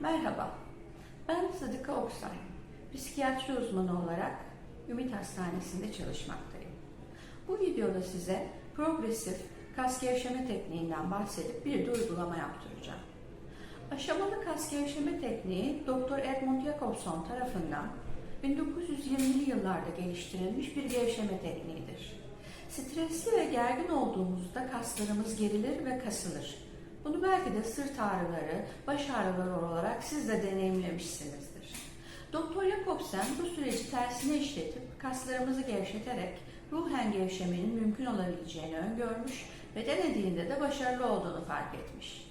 Merhaba, ben Sıdıka Oksay. Psikiyatri uzmanı olarak Ümit Hastanesi'nde çalışmaktayım. Bu videoda size progresif kas gevşeme tekniğinden bahsedip bir de uygulama yaptıracağım. Aşamalı kas gevşeme tekniği Dr. Edmund Jacobson tarafından 1920'li yıllarda geliştirilmiş bir gevşeme tekniğidir. Stresli ve gergin olduğumuzda kaslarımız gerilir ve kasılır. Bunu belki de sırt ağrıları, baş ağrıları olarak siz de deneyimlemişsinizdir. Doktor Jacobsen bu süreci tersine işletip kaslarımızı gevşeterek ruhen gevşemenin mümkün olabileceğini öngörmüş ve denediğinde de başarılı olduğunu fark etmiş.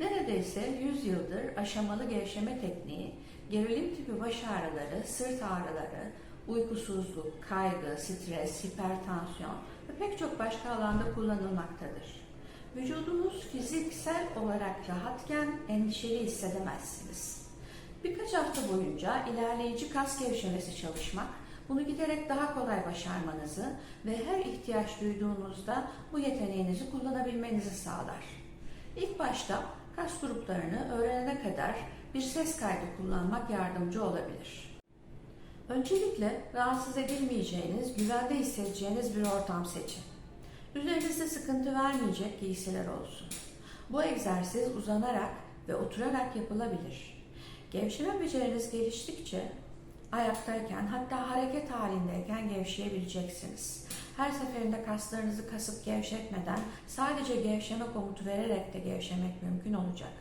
Neredeyse 100 yıldır aşamalı gevşeme tekniği, gerilim tipi baş ağrıları, sırt ağrıları, uykusuzluk, kaygı, stres, hipertansiyon ve pek çok başka alanda kullanılmaktadır. Vücudunuz fiziksel olarak rahatken endişeli hissedemezsiniz. Birkaç hafta boyunca ilerleyici kas gevşemesi çalışmak, bunu giderek daha kolay başarmanızı ve her ihtiyaç duyduğunuzda bu yeteneğinizi kullanabilmenizi sağlar. İlk başta kas gruplarını öğrenene kadar bir ses kaydı kullanmak yardımcı olabilir. Öncelikle rahatsız edilmeyeceğiniz, güvende hissedeceğiniz bir ortam seçin. Üzerinizde sıkıntı vermeyecek giysiler olsun. Bu egzersiz uzanarak ve oturarak yapılabilir. Gevşeme beceriniz geliştikçe ayaktayken hatta hareket halindeyken gevşeyebileceksiniz. Her seferinde kaslarınızı kasıp gevşetmeden sadece gevşeme komutu vererek de gevşemek mümkün olacak.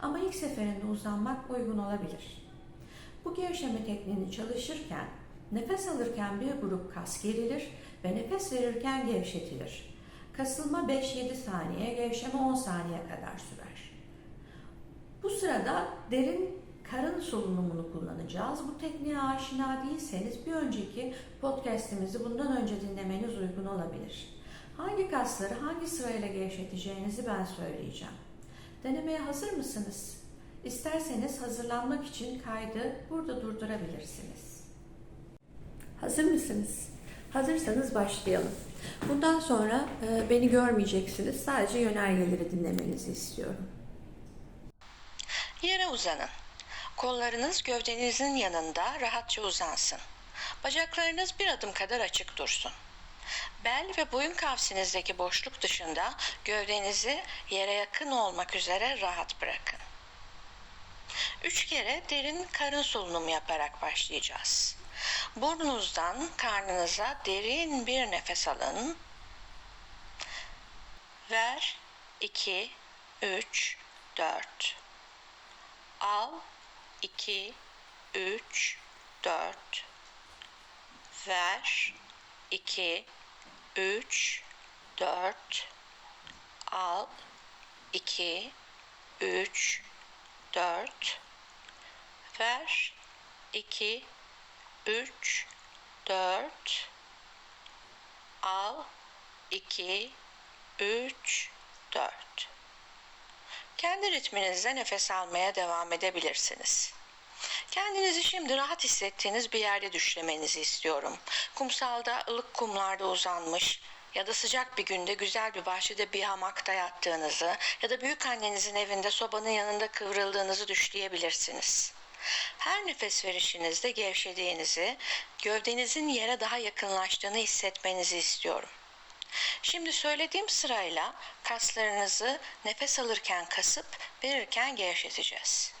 Ama ilk seferinde uzanmak uygun olabilir. Bu gevşeme tekniğini çalışırken nefes alırken bir grup kas gerilir ve nefes verirken gevşetilir. Kasılma 5-7 saniye, gevşeme 10 saniye kadar sürer. Bu sırada derin karın solunumunu kullanacağız. Bu tekniğe aşina değilseniz bir önceki podcast'imizi bundan önce dinlemeniz uygun olabilir. Hangi kasları hangi sırayla gevşeteceğinizi ben söyleyeceğim. Denemeye hazır mısınız? İsterseniz hazırlanmak için kaydı burada durdurabilirsiniz. Hazır mısınız? Hazırsanız başlayalım. Bundan sonra e, beni görmeyeceksiniz. Sadece yönergeleri dinlemenizi istiyorum. Yere uzanın. Kollarınız gövdenizin yanında rahatça uzansın. Bacaklarınız bir adım kadar açık dursun. Bel ve boyun kavsinizdeki boşluk dışında gövdenizi yere yakın olmak üzere rahat bırakın. Üç kere derin karın solunumu yaparak başlayacağız. Burnunuzdan karnınıza derin bir nefes alın. Ver, 2, 3, 4. Al, 2, 3, 4. Ver, 2, 3, 4. Al, 2, 3, 4. Ver, 2, 3, 4. Al, 2, 3, 4. Kendi ritminizde nefes almaya devam edebilirsiniz. Kendinizi şimdi rahat hissettiğiniz bir yerde düşlemenizi istiyorum. Kumsalda ılık kumlarda uzanmış ya da sıcak bir günde güzel bir bahçede bir hamakta yattığınızı ya da büyük annenizin evinde sobanın yanında kıvrıldığınızı düşleyebilirsiniz. Her nefes verişinizde gevşediğinizi, gövdenizin yere daha yakınlaştığını hissetmenizi istiyorum. Şimdi söylediğim sırayla kaslarınızı nefes alırken kasıp verirken gevşeteceğiz.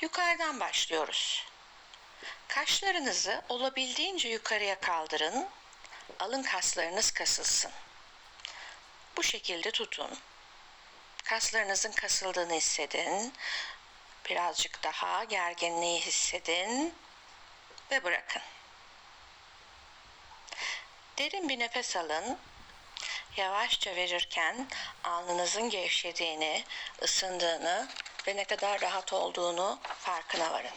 Yukarıdan başlıyoruz. Kaşlarınızı olabildiğince yukarıya kaldırın. Alın kaslarınız kasılsın. Bu şekilde tutun. Kaslarınızın kasıldığını hissedin. Birazcık daha gerginliği hissedin ve bırakın. Derin bir nefes alın. Yavaşça verirken alnınızın gevşediğini, ısındığını ve ne kadar rahat olduğunu farkına varın.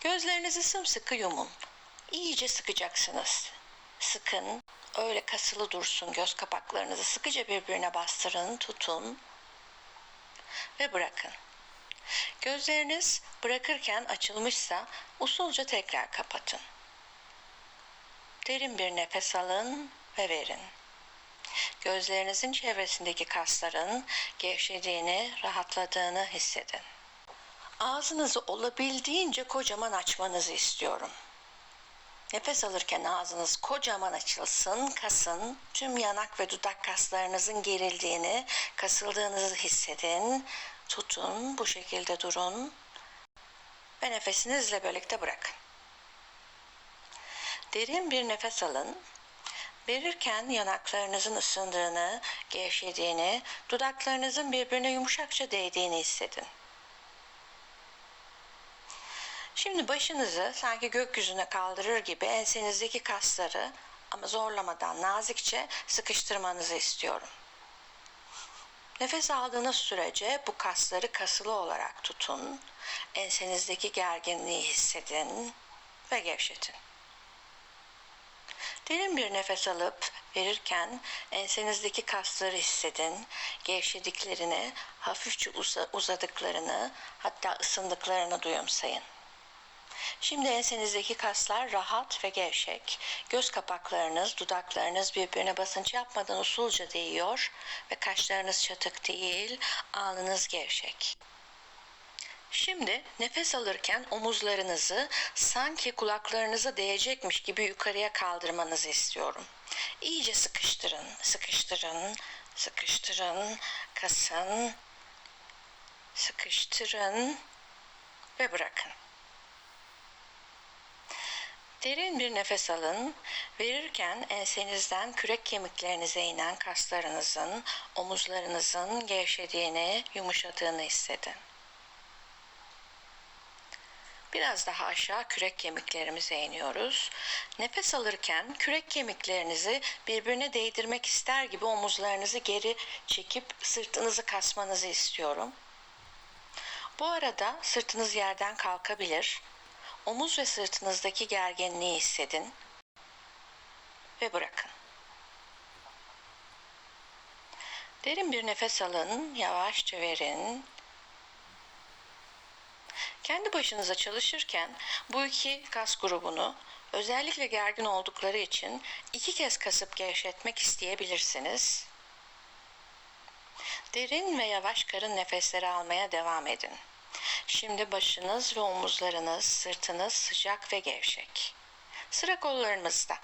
Gözlerinizi sımsıkı yumun. İyice sıkacaksınız. Sıkın, öyle kasılı dursun göz kapaklarınızı sıkıca birbirine bastırın, tutun ve bırakın. Gözleriniz bırakırken açılmışsa usulca tekrar kapatın. Derin bir nefes alın ve verin. Gözlerinizin çevresindeki kasların gevşediğini, rahatladığını hissedin. Ağzınızı olabildiğince kocaman açmanızı istiyorum. Nefes alırken ağzınız kocaman açılsın, kasın. Tüm yanak ve dudak kaslarınızın gerildiğini, kasıldığınızı hissedin. Tutun, bu şekilde durun ve nefesinizle birlikte bırakın. Derin bir nefes alın. Verirken yanaklarınızın ısındığını, gevşediğini, dudaklarınızın birbirine yumuşakça değdiğini hissedin. Şimdi başınızı sanki gökyüzüne kaldırır gibi ensenizdeki kasları ama zorlamadan nazikçe sıkıştırmanızı istiyorum. Nefes aldığınız sürece bu kasları kasılı olarak tutun. Ensenizdeki gerginliği hissedin ve gevşetin. Derin bir nefes alıp verirken ensenizdeki kasları hissedin. Gevşediklerini, hafifçe uza- uzadıklarını, hatta ısındıklarını duyumsayın. Şimdi ensenizdeki kaslar rahat ve gevşek. Göz kapaklarınız, dudaklarınız birbirine basınç yapmadan usulca değiyor ve kaşlarınız çatık değil, alnınız gevşek. Şimdi nefes alırken omuzlarınızı sanki kulaklarınıza değecekmiş gibi yukarıya kaldırmanızı istiyorum. İyice sıkıştırın, sıkıştırın, sıkıştırın, kasın, sıkıştırın ve bırakın. Derin bir nefes alın. Verirken ensenizden kürek kemiklerinize inen kaslarınızın, omuzlarınızın gevşediğini, yumuşadığını hissedin. Biraz daha aşağı kürek kemiklerimize iniyoruz. Nefes alırken kürek kemiklerinizi birbirine değdirmek ister gibi omuzlarınızı geri çekip sırtınızı kasmanızı istiyorum. Bu arada sırtınız yerden kalkabilir. Omuz ve sırtınızdaki gerginliği hissedin ve bırakın. Derin bir nefes alın, yavaşça verin. Kendi başınıza çalışırken bu iki kas grubunu özellikle gergin oldukları için iki kez kasıp gevşetmek isteyebilirsiniz. Derin ve yavaş karın nefesleri almaya devam edin. Şimdi başınız ve omuzlarınız, sırtınız sıcak ve gevşek. Sıra kollarınızda.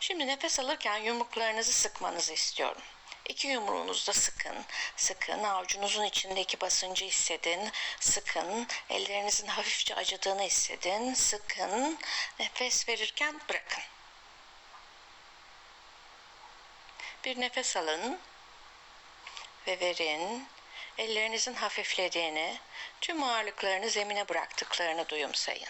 Şimdi nefes alırken yumruklarınızı sıkmanızı istiyorum. İki yumruğunuzu da sıkın. Sıkın, avucunuzun içindeki basıncı hissedin. Sıkın, ellerinizin hafifçe acıdığını hissedin. Sıkın, nefes verirken bırakın. Bir nefes alın ve verin. Ellerinizin hafiflediğini, tüm ağırlıklarını zemine bıraktıklarını duyumsayın.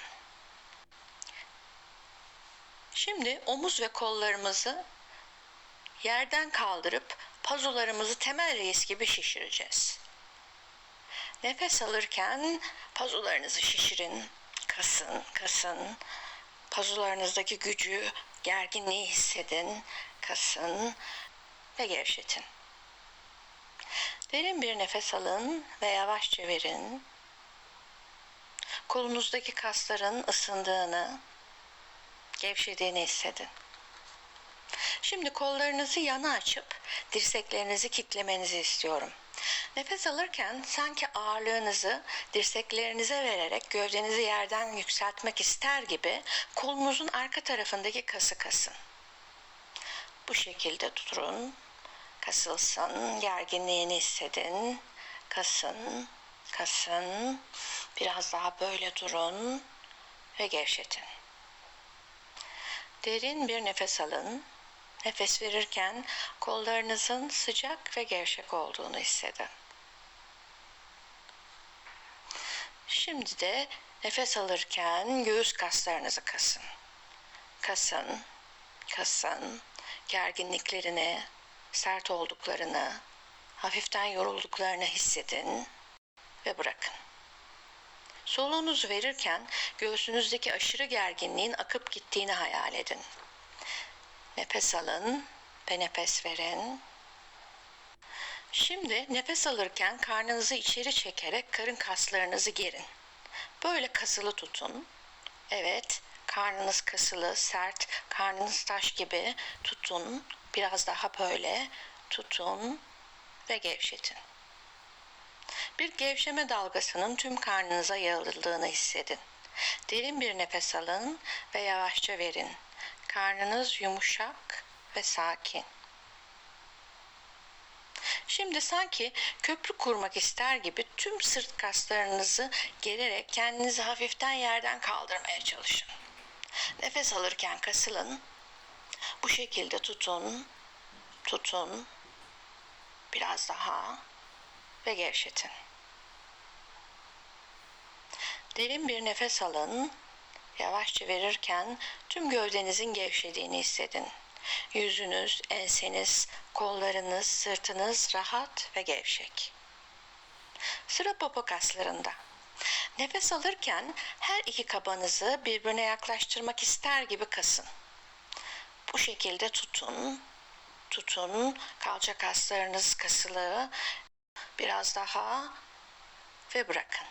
Şimdi omuz ve kollarımızı yerden kaldırıp pazularımızı temel reis gibi şişireceğiz. Nefes alırken pazularınızı şişirin, kasın, kasın. Pazularınızdaki gücü, gerginliği hissedin, kasın ve gevşetin. Derin bir nefes alın ve yavaşça verin. Kolunuzdaki kasların ısındığını, gevşediğini hissedin. Şimdi kollarınızı yana açıp dirseklerinizi kitlemenizi istiyorum. Nefes alırken sanki ağırlığınızı dirseklerinize vererek gövdenizi yerden yükseltmek ister gibi kolunuzun arka tarafındaki kası kasın. Bu şekilde durun. Kasılsın, gerginliğini hissedin. Kasın, kasın. Biraz daha böyle durun ve gevşetin. Derin bir nefes alın. Nefes verirken kollarınızın sıcak ve gevşek olduğunu hissedin. Şimdi de nefes alırken göğüs kaslarınızı kasın. Kasın, kasın. Gerginliklerini, sert olduklarını, hafiften yorulduklarını hissedin ve bırakın. Soluğunuzu verirken göğsünüzdeki aşırı gerginliğin akıp gittiğini hayal edin. Nefes alın ve nefes verin. Şimdi nefes alırken karnınızı içeri çekerek karın kaslarınızı gerin. Böyle kasılı tutun. Evet, karnınız kasılı, sert, karnınız taş gibi tutun. Biraz daha böyle tutun ve gevşetin. Bir gevşeme dalgasının tüm karnınıza yayıldığını hissedin. Derin bir nefes alın ve yavaşça verin. Karnınız yumuşak ve sakin. Şimdi sanki köprü kurmak ister gibi tüm sırt kaslarınızı gererek kendinizi hafiften yerden kaldırmaya çalışın. Nefes alırken kasılın. Bu şekilde tutun, tutun. Biraz daha ve gevşetin. Derin bir nefes alın. Yavaşça verirken tüm gövdenizin gevşediğini hissedin. Yüzünüz, enseniz, kollarınız, sırtınız rahat ve gevşek. Sıra popo kaslarında. Nefes alırken her iki kabanızı birbirine yaklaştırmak ister gibi kasın. Bu şekilde tutun, tutun. Kalça kaslarınız kasılı. Biraz daha ve bırakın.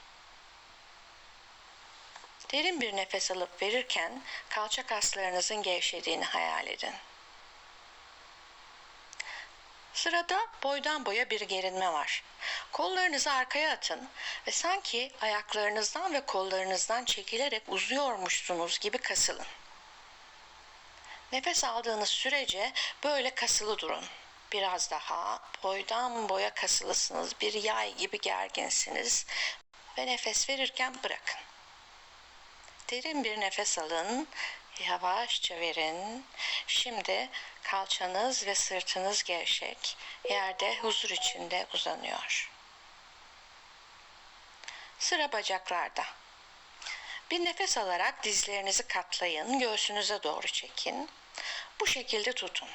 Derin bir nefes alıp verirken kalça kaslarınızın gevşediğini hayal edin. Sırada boydan boya bir gerinme var. Kollarınızı arkaya atın ve sanki ayaklarınızdan ve kollarınızdan çekilerek uzuyormuşsunuz gibi kasılın. Nefes aldığınız sürece böyle kasılı durun. Biraz daha boydan boya kasılısınız, bir yay gibi gerginsiniz ve nefes verirken bırakın. Derin bir nefes alın. Yavaşça verin. Şimdi kalçanız ve sırtınız gevşek. Yerde huzur içinde uzanıyor. Sıra bacaklarda. Bir nefes alarak dizlerinizi katlayın. Göğsünüze doğru çekin. Bu şekilde tutun.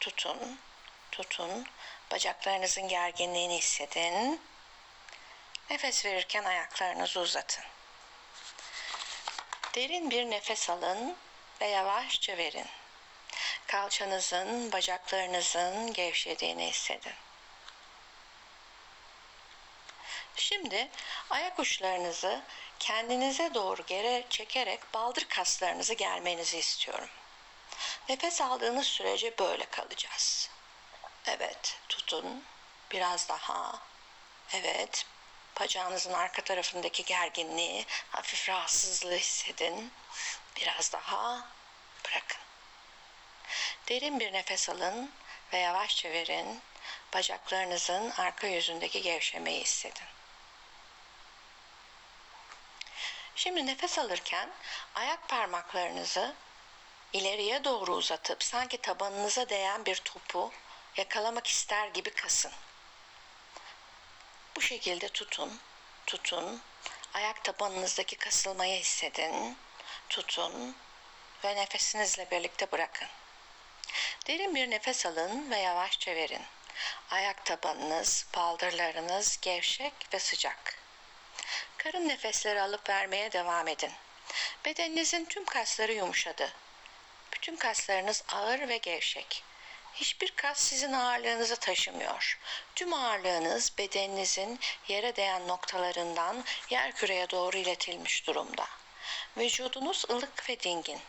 Tutun. Tutun. Bacaklarınızın gerginliğini hissedin. Nefes verirken ayaklarınızı uzatın. Derin bir nefes alın ve yavaşça verin. Kalçanızın, bacaklarınızın gevşediğini hissedin. Şimdi ayak uçlarınızı kendinize doğru geri çekerek baldır kaslarınızı germenizi istiyorum. Nefes aldığınız sürece böyle kalacağız. Evet, tutun. Biraz daha. Evet, Bacağınızın arka tarafındaki gerginliği, hafif rahatsızlığı hissedin. Biraz daha bırakın. Derin bir nefes alın ve yavaşça verin. Bacaklarınızın arka yüzündeki gevşemeyi hissedin. Şimdi nefes alırken ayak parmaklarınızı ileriye doğru uzatıp sanki tabanınıza değen bir topu yakalamak ister gibi kasın. Bu şekilde tutun, tutun. Ayak tabanınızdaki kasılmayı hissedin. Tutun ve nefesinizle birlikte bırakın. Derin bir nefes alın ve yavaşça verin. Ayak tabanınız, baldırlarınız gevşek ve sıcak. Karın nefesleri alıp vermeye devam edin. Bedeninizin tüm kasları yumuşadı. Bütün kaslarınız ağır ve gevşek. Hiçbir kas sizin ağırlığınızı taşımıyor. Tüm ağırlığınız bedeninizin yere değen noktalarından yer küreye doğru iletilmiş durumda. Vücudunuz ılık ve dingin.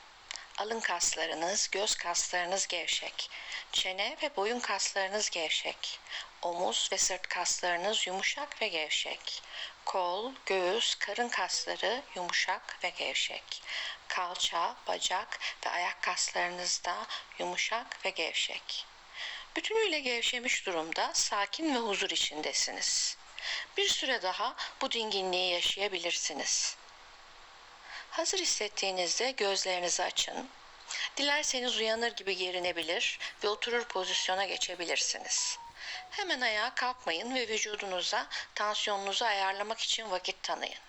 Alın kaslarınız, göz kaslarınız gevşek. Çene ve boyun kaslarınız gevşek. Omuz ve sırt kaslarınız yumuşak ve gevşek. Kol, göğüs, karın kasları yumuşak ve gevşek. Kalça, bacak ve ayak kaslarınız da yumuşak ve gevşek. Bütünüyle gevşemiş durumda sakin ve huzur içindesiniz. Bir süre daha bu dinginliği yaşayabilirsiniz. Hazır hissettiğinizde gözlerinizi açın. Dilerseniz uyanır gibi gerinebilir ve oturur pozisyona geçebilirsiniz. Hemen ayağa kalkmayın ve vücudunuza tansiyonunuzu ayarlamak için vakit tanıyın.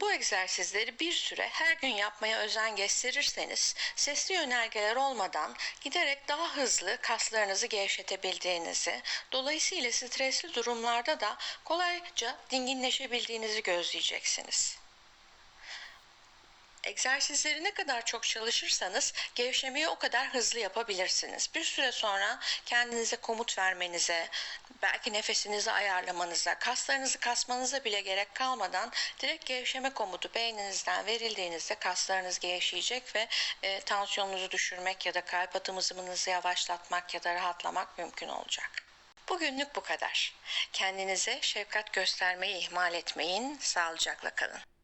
Bu egzersizleri bir süre her gün yapmaya özen gösterirseniz sesli yönergeler olmadan giderek daha hızlı kaslarınızı gevşetebildiğinizi, dolayısıyla stresli durumlarda da kolayca dinginleşebildiğinizi gözleyeceksiniz. Egzersizleri ne kadar çok çalışırsanız gevşemeyi o kadar hızlı yapabilirsiniz. Bir süre sonra kendinize komut vermenize, belki nefesinizi ayarlamanıza, kaslarınızı kasmanıza bile gerek kalmadan direkt gevşeme komutu beyninizden verildiğinizde kaslarınız gevşeyecek ve e, tansiyonunuzu düşürmek ya da kalp atım hızınızı yavaşlatmak ya da rahatlamak mümkün olacak. Bugünlük bu kadar. Kendinize şefkat göstermeyi ihmal etmeyin. Sağlıcakla kalın.